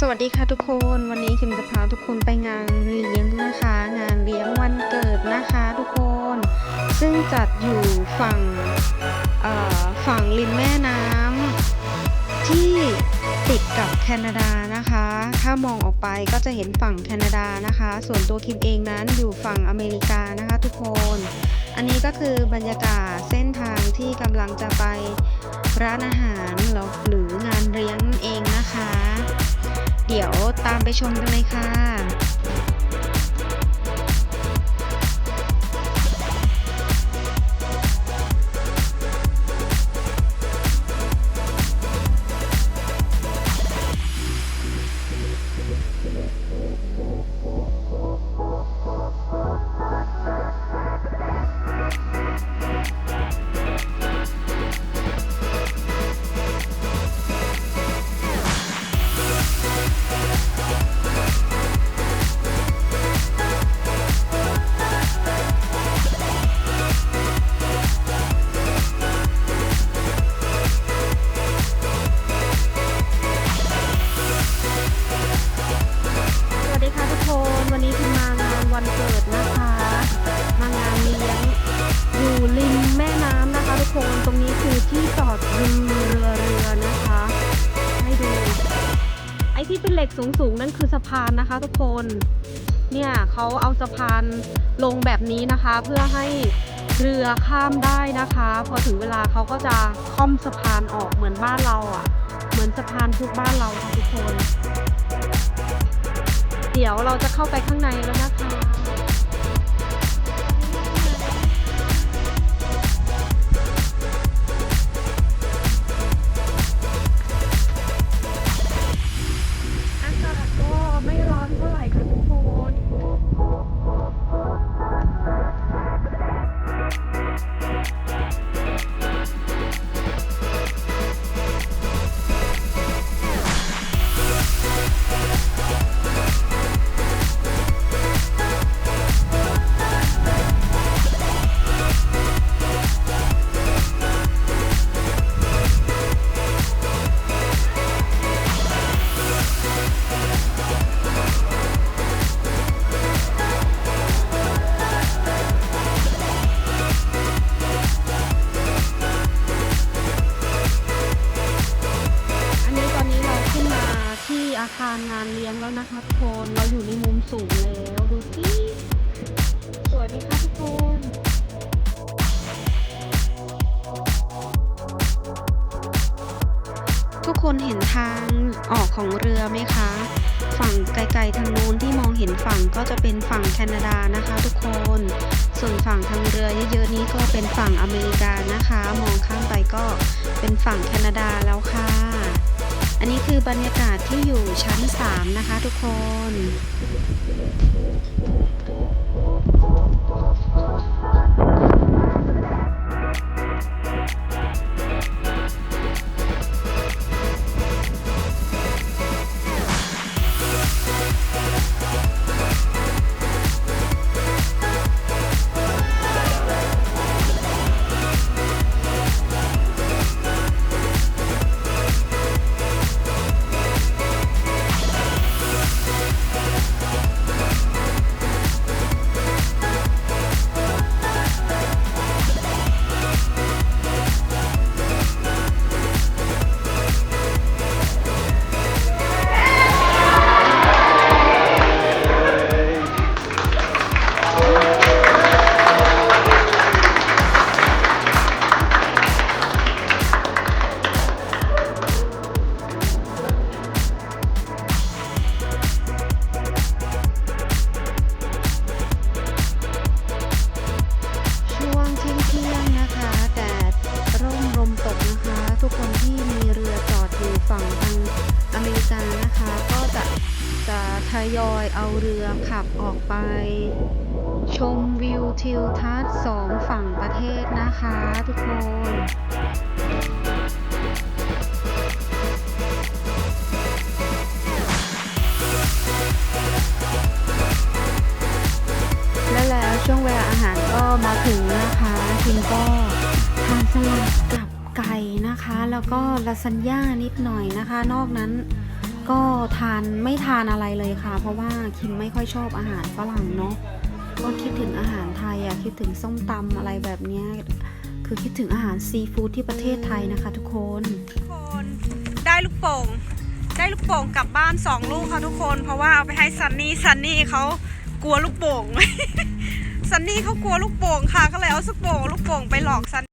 สวัสดีค่ะทุกคนวันนี้คิมจะพาทุกคนไปงานเลี้ยงนะคะ งานเลี้ยงวันเกิดนะคะทุกคน ซึ่งจัดอยู่ฝั่งฝั่งริมแม่น้ำที่ติดกับแคนาดานะคะ ถ้ามองออกไปก็จะเห็นฝั่งแคนาดานะคะ ส่วนตัวคิมเองนั้นอยู่ฝั่งอเมริกานะคะทุกคน อันนี้ก็คือบรรยากาศเส้นทางที่กำลังจะไปร้านอาหารหรืองานเลี้ยงเองนะคะ ดตามไปชมกันเลยค่ะ ไอ้ที่เป็นเหล็กสูงๆนั่นคือสะพานนะคะทุกคน เนี่ยเขาเอาสะพานลงแบบนี้นะคะ เพื่อให้เรือข้ามได้นะคะ พอถึงเวลาเขาก็จะค่อมสะพานออกเหมือนบ้านเราอะ่ะ เหมือนสะพานทุกบ้านเราค่ะทุกคน เดี๋ยวเราจะเข้าไปข้างในแล้วนะคะ อาคารงานเลี้ยงแล้วนะคะทุกคนเราอยู่ในมุมสูงแล้วดูสิสวยไหมคะทุกคนทุกคนเห็นทางออกของเรือไหมคะ ฝั่งไกลๆทางนู้นที่มองเห็นฝั่งก็จะเป็นฝั่งแคนาดานะคะ ทุกคน ส่วนฝั่งทางเรือเยอะๆนี้ก็เป็นฝั่งอเมริกานะคะ มองข้ามไปก็เป็นฝั่งแคนาดาแล้วค่ะ อันนี้คือบรรยากาศที่อยู่ชั้น 3 นะคะทุกคน ยอยเอาเรือขับออกไป ชมวิวทิวทัศน์สองฝั่งประเทศนะคะทุกคนและแล้วช่วงเวลาอาหารก็มาถึงนะคะคิมก็ทานสลัดกับไก่นะคะ แล้วก็ลาซานญ่านิดหน่อยนะคะ นอกนั้น ก็ทานไม่ทานอะไรเลยค่ะ เพราะว่าคิมไม่ค่อยชอบอาหารฝรั่งเนาะก็คิดถึงอาหารไทยอะคิดถึงส้มตำอะไรแบบเนี้ยคือคิดถึงอาหารซีฟู้ดที่ประเทศไทยนะคะ ทุกคนทุกคนได้ลูกโป่งได้ลูกโป่งกลับบ้านสองลูกค่ะทุกคน เพราะว่าเอาไปให้ซันนี่ซันนี่เขากลัวลูกโป่งซันนี่เขากลัวลูกโป่งค่ะ ก็เลยเอาลูกโป่งลูกโป่งไปหลอกซัน